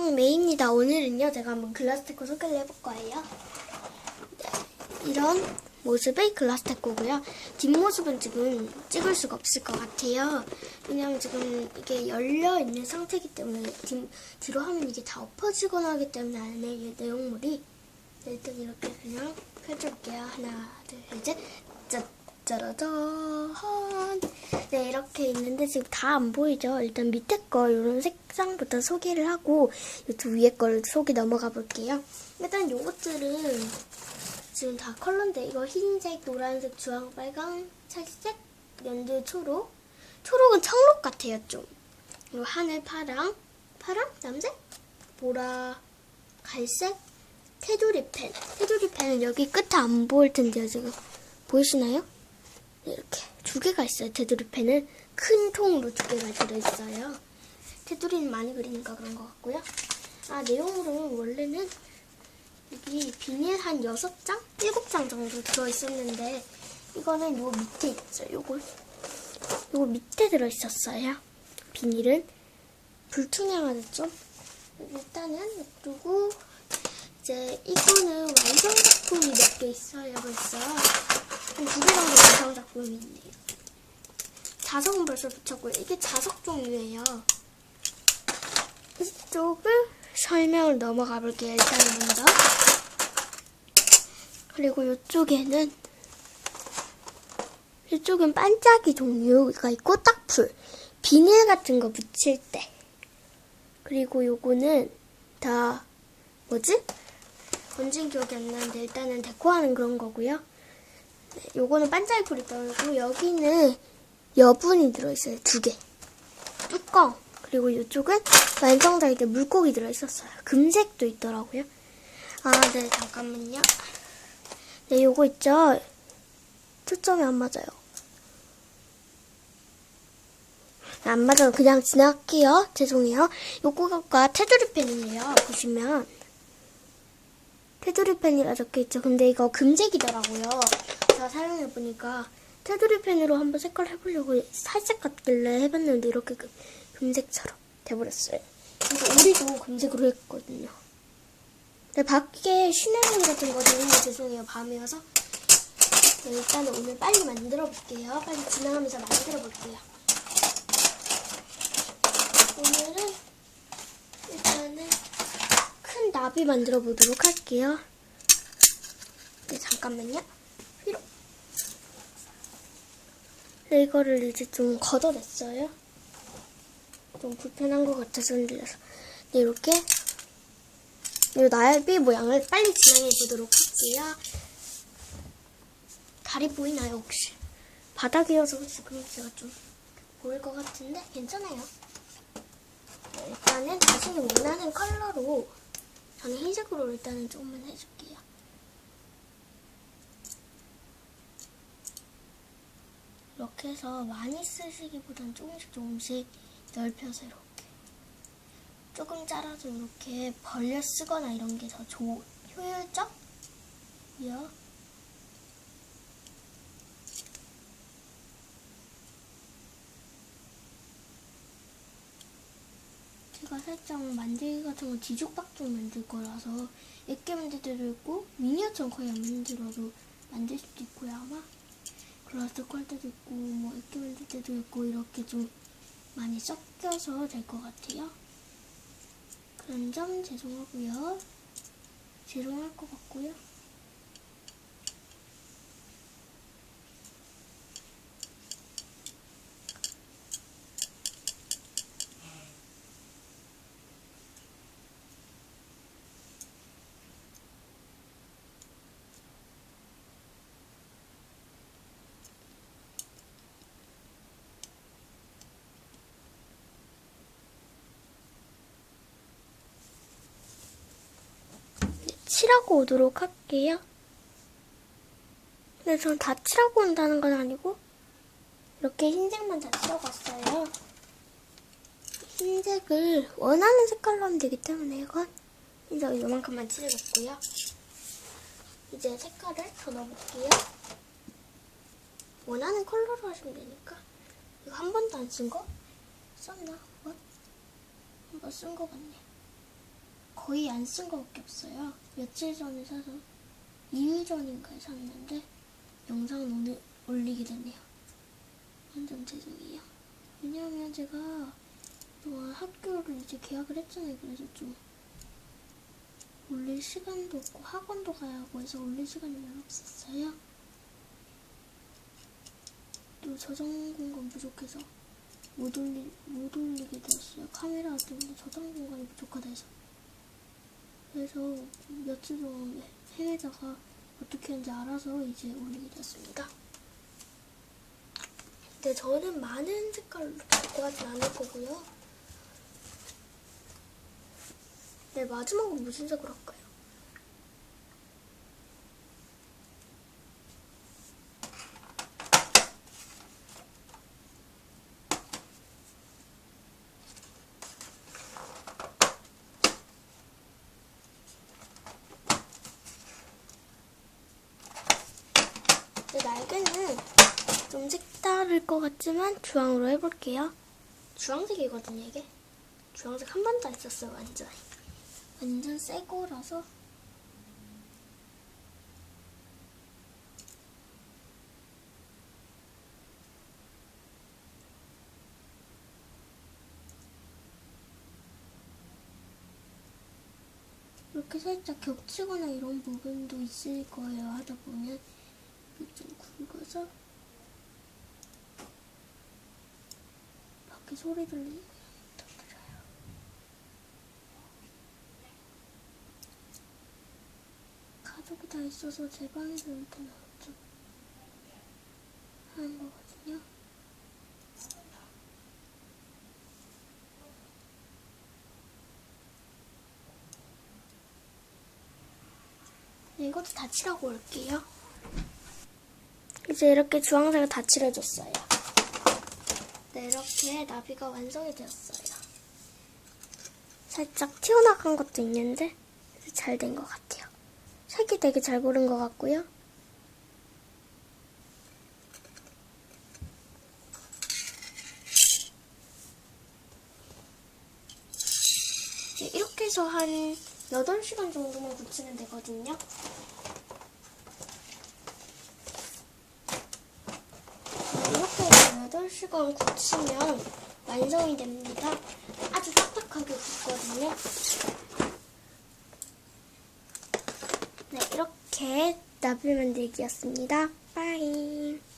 안녕 메이입니다. 오늘은요 제가 한번 글라스테코 소개를 해볼 거예요. 네, 이런 모습의 글라스테코고요. 뒷모습은 지금 찍을 수가 없을 것 같아요. 왜냐면 지금 이게 열려 있는 상태이기 때문에 뒤, 뒤로 하면 이게 다 엎어지거나 하기 때문에 안에 이 내용물이 네, 일단 이렇게 그냥 펼쳐볼게요. 하나 둘 셋 짜. 짜라잔. 네, 이렇게 있는데 지금 다 안 보이죠? 일단 밑에 거 이런 색상부터 소개를 하고 이쪽 위에 걸 소개 넘어가 볼게요. 일단 요것들은 지금 다 컬러인데 이거 흰색, 노란색, 주황, 빨강, 찰색, 연두, 초록. 초록은 청록 같아요, 좀. 그리고 하늘 파랑, 파랑, 남색, 보라, 갈색, 테두리 펜. 테두리 펜은 여기 끝에 안 보일 텐데요, 지금. 보이시나요? 이렇게 두 개가 있어요. 테두리 펜은 큰 통으로 두 개가 들어있어요. 테두리는 많이 그리니까 그런 것 같고요. 아 내용으로는 원래는 여기 비닐 한 6장? 7장 정도 들어있었는데 이거는 요 밑에 있어요. 요거 요거 밑에 들어있었어요. 비닐은 불투명하죠 좀. 일단은 놔두고 이제 이거는 완성 작품이 몇 개 있어요 벌써. 한두 개 정도 완성 작품이 있네요. 자석은 벌써 붙였고요. 이게 자석 종류예요. 이쪽을 설명을 넘어가 볼게요. 일단 먼저. 그리고 이쪽에는 이쪽은 반짝이 종류가 있고 딱풀 비닐 같은 거 붙일 때 그리고 요거는 다 뭐지? 뭔진 기억이 안 나는데 일단은 데코하는 그런 거고요. 네, 요거는 반짝이풀이 떨고 여기는 여분이 들어있어요. 두 개. 뚜껑. 그리고 이쪽은 완성될 때 물고기 들어있었어요. 금색도 있더라고요. 아, 네, 잠깐만요. 네, 요거 있죠? 초점이 안 맞아요. 네, 안 맞아요. 그냥 지나갈게요. 죄송해요. 요거가 테두리 펜이에요. 보시면. 테두리 펜이라 적혀있죠. 근데 이거 금색이더라고요. 제가 사용해보니까 테두리 펜으로 한번 색깔 해보려고 살색 같길래 해봤는데 이렇게 금, 금색처럼 돼버렸어요. 그래서 우리도 금색으로 했거든요. 근데 밖에 시네몬 같은 거 들리면 죄송해요. 밤이어서. 네, 일단은 오늘 빨리 만들어 볼게요. 빨리 진행하면서 만들어 볼게요. 오늘은 일단은 큰 나비 만들어 보도록 할게요. 네, 잠깐만요. 휘로. 네, 이거를 이제 좀 걷어냈어요. 좀 불편한 것 같아서 흔들려서. 네, 이렇게 이 나비 모양을 빨리 진행해 보도록 할게요. 다리 보이나요, 혹시? 바닥이어서 지금 제가 좀 보일 것 같은데 괜찮아요. 네, 일단은 자신이 원하는 컬러로 저는 흰색으로 일단은 조금만 해줄게요. 이렇게 해서 많이 쓰시기보단 조금씩 조금씩 넓혀서 이렇게 조금 잘라서 이렇게 벌려 쓰거나 이런 게더 좋, 효율적이요. 제가 살짝 만들기 같은 거 뒤죽박죽 만들 거라서 얇게 만들 때도 있고 미니어처는 거의 안 만들어도 만들 수도 있고요 아마 글라스틱 할 때도 있고 뭐 얇게 만들 때도 있고 이렇게 좀 많이 섞여서 될 것 같아요. 그런 점 죄송하고요. 죄송할 것 같고요 칠하고 오도록 할게요. 근데 전 다 칠하고 온다는 건 아니고 이렇게 흰색만 다 칠하고 왔어요. 흰색을 원하는 색깔로 하면 되기 때문에 이건 흰색 이만큼만 칠해줬고요. 이제 색깔을 더 넣어볼게요. 원하는 컬러로 하시면 되니까 이거 한 번도 안 쓴 거? 썼나? 뭐? 한번 쓴 거 같네. 거의 안 쓴 거밖에 없어요. 며칠 전에 사서 2일 전인가에 샀는데 영상은 오늘 올리게 되네요. 완전 죄송해요. 왜냐하면 제가 그동안 학교를 이제 개학을 했잖아요. 그래서 좀 올릴 시간도 없고 학원도 가야 하고 해서 올릴 시간이 별로 없었어요. 또 저장 공간 부족해서 못, 올리, 못 올리게 되었어요. 카메라 때문에 저장 공간이 부족하다 해서. 그래서 며칠 동안 헤매다가 어떻게 하는지 알아서 이제 올리게 되었습니다. 근데 저는 많은 색깔로 바꿔 하진 않을 거고요. 네, 마지막으로 무슨 색으로 할까요? 네, 날개는 좀 색다를 것 같지만 주황으로 해볼게요. 주황색이거든요, 이게. 주황색 한 번도 안 썼어요, 완전. 완전 새 거라서. 이렇게 살짝 겹치거나 이런 부분도 있을 거예요, 하다 보면. 좀 굵어서. 밖에 소리 들리는 더. 가족이 다 있어서 제 방에서 이렇게 좀 하는 거거든요. 네, 이것도 다 칠하고 올게요. 이제 이렇게 주황색을 다 칠해줬어요. 네, 이렇게 나비가 완성이 되었어요. 살짝 튀어나간 것도 있는데 잘 된 것 같아요. 색이 되게 잘 고른 것 같고요. 이렇게 해서 한 8시간 정도만 굳히면 되거든요. 이렇게 해서 8시간 굳히면 완성이 됩니다. 아주 딱딱하게 굳거든요. 네, 이렇게 나비 만들기였습니다. 빠이.